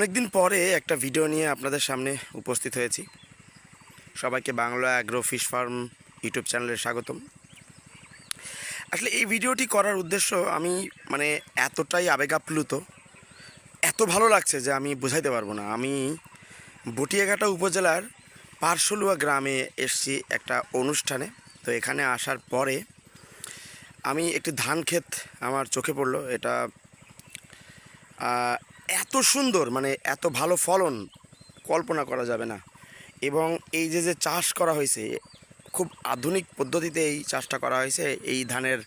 অনেকদিন পরে একটা ভিডিও নিয়ে আপনাদের সামনে উপস্থিত হয়েছি। সবাইকে Bangla agro fish farm YouTube চ্যানেলে স্বাগতম। আসলে এই ভিডিওটি করার উদ্দেশ্য আমি মানে এতটাই আবেগাপ্লুত, এত ভালো লাগছে যে আমি বোঝাইতে পারব না। আমি বটিয়াঘাটা উপজেলার পারশলুয়া গ্রামে এসছি একটা অনুষ্ঠানে। তো এখানে আসার পরে আমি একটি ধান ক্ষেত আমার চোখে পড়ল। এটা এত সুন্দর মানে এত ভালো ফলন কল্পনা করা যাবে না। এবং এই যে যে চাষ করা হয়েছে, খুব আধুনিক পদ্ধতিতে এই চাষটা করা হয়েছে, এই ধানের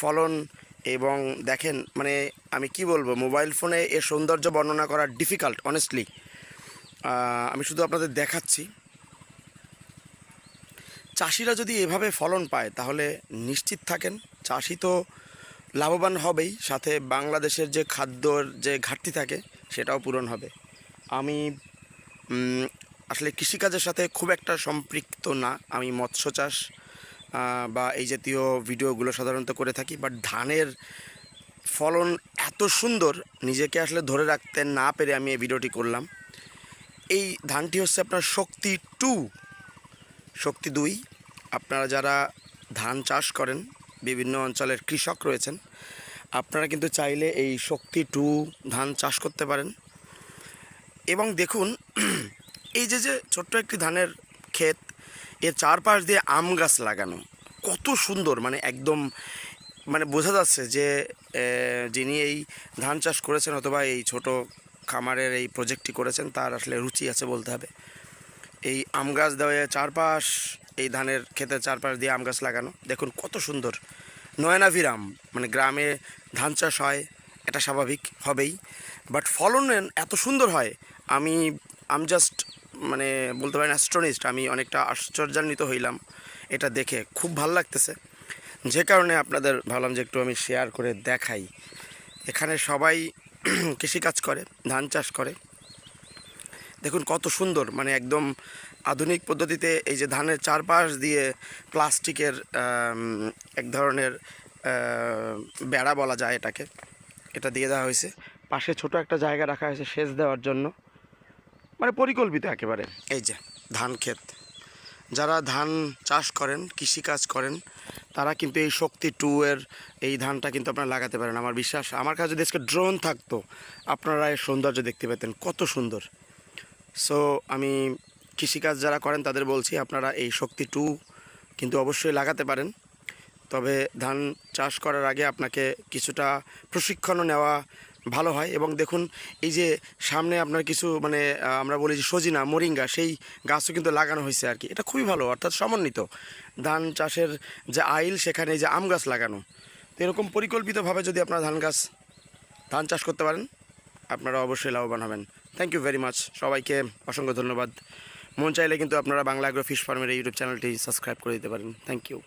ফলন এবং দেখেন মানে আমি কি বলব, মোবাইল ফোনে এর সৌন্দর্য বর্ণনা করা ডিফিকাল্ট অনেস্টলি আমি শুধু আপনাদের দেখাচ্ছি। চাষিরা যদি এভাবে ফলন পায়, তাহলে নিশ্চিত থাকেন চাষি তো লাভবান হবেই, সাথে বাংলাদেশের যে খাদ্যর যে ঘাটতি থাকে, সেটাও পূরণ হবে। আমি আসলে কৃষিকাজের সাথে খুব একটা সম্পৃক্ত না। আমি মৎস্য চাষ বা এই জাতীয় ভিডিওগুলো সাধারণত করে থাকি বাট ধানের ফলন এত সুন্দর, নিজেকে আসলে ধরে রাখতে না পেরে আমি এই ভিডিওটি করলাম। এই ধানটি হচ্ছে আপনার শক্তি টু, শক্তি দুই। আপনারা যারা ধান চাষ করেন বিভিন্ন অঞ্চলের কৃষক রয়েছেন। আপনারা কিন্তু চাইলে এই শক্তি টু ধান চাষ করতে পারেন। এবং দেখুন, এই যে যে ছোট্ট একটি ধানের ক্ষেত, এর চারপাশ দিয়ে আম গাছ লাগানো, কত সুন্দর! মানে একদম মানে বোঝা যাচ্ছে যে যিনি এই ধান চাষ করেছেন অথবা এই ছোট খামারের এই প্রজেক্টটি করেছেন, তার আসলে রুচি আছে বলতে হবে। এই আম গাছ দেওয়া চারপাশ এই ধানের ক্ষেতের চারপাশ দিয়ে আম গাছ লাগানো। দেখুন কত সুন্দর। নয়নাভির আম মানে গ্রামে ধান চাষ হয়, এটা স্বাভাবিক, হবেই। বাট ফলন এত সুন্দর হয়, আমি আম জাস্ট মানে বলতে পারেন অ্যাস্ট্রনিস্ট আমি অনেকটা আশ্চর্যান্বিত হইলাম এটা দেখে। খুব ভালো লাগতেছে। যে কারণে আপনাদের ভাবলাম যে একটু আমি শেয়ার করে দেখাই। এখানে সবাই কৃষিকাজ করে, ধান চাষ করে। দেখুন কত সুন্দর। মানে একদম আধুনিক পদ্ধতিতে এই যে ধানের চারপাশ দিয়ে প্লাস্টিকের এক ধরনের বেড়া বলা যায় এটাকে। এটা দিয়ে দেওয়া হয়েছে। পাশে ছোট একটা জায়গা রাখা হয়েছে সেচ দেওয়ার জন্য। মানে পরিকল্পিত একেবারে। এই যে ধান ক্ষেত। যারা ধান চাষ করেন কৃষিকাজ করেন তারা কিন্তু এই শক্তি টু এর এই ধানটা কিন্তু আপনারা লাগাতে পারেন। আমার বিশ্বাস আমার কাছে যদি আজকে ড্রোন থাকতো আপনারা এর সৌন্দর্য দেখতে পেতেন। কত সুন্দর। সো আমি কৃষিকাজ যারা করেন তাদের বলছি, আপনারা এই শক্তি টু কিন্তু অবশ্যই লাগাতে পারেন। তবে ধান চাষ করার আগে আপনাকে কিছুটা প্রশিক্ষণও নেওয়া ভালো হয়। এবং দেখুন, এই যে সামনে আপনার কিছু মানে আমরা বলি যে সজিনা, মরিঙ্গা, সেই গাছও কিন্তু লাগানো হয়েছে আর কি। এটা খুবই ভালো, অর্থাৎ সমন্বিত। ধান চাষের যে আইল, সেখানে যে আম গাছ লাগানো। তো এরকম পরিকল্পিতভাবে যদি আপনারা ধান গাছ, ধান চাষ করতে পারেন, আপনারা অবশ্যই লাভবান হবেন। থ্যাংক ইউ ভেরি মাচ সবাইকে অসংখ্য ধন্যবাদ। মন চাইলে কিন্তু আপনারা বাংলা ফিশ ফার্মের ইউটিউব চ্যানেলটি সাবস্ক্রাইব করে দিতে পারেন। Thank you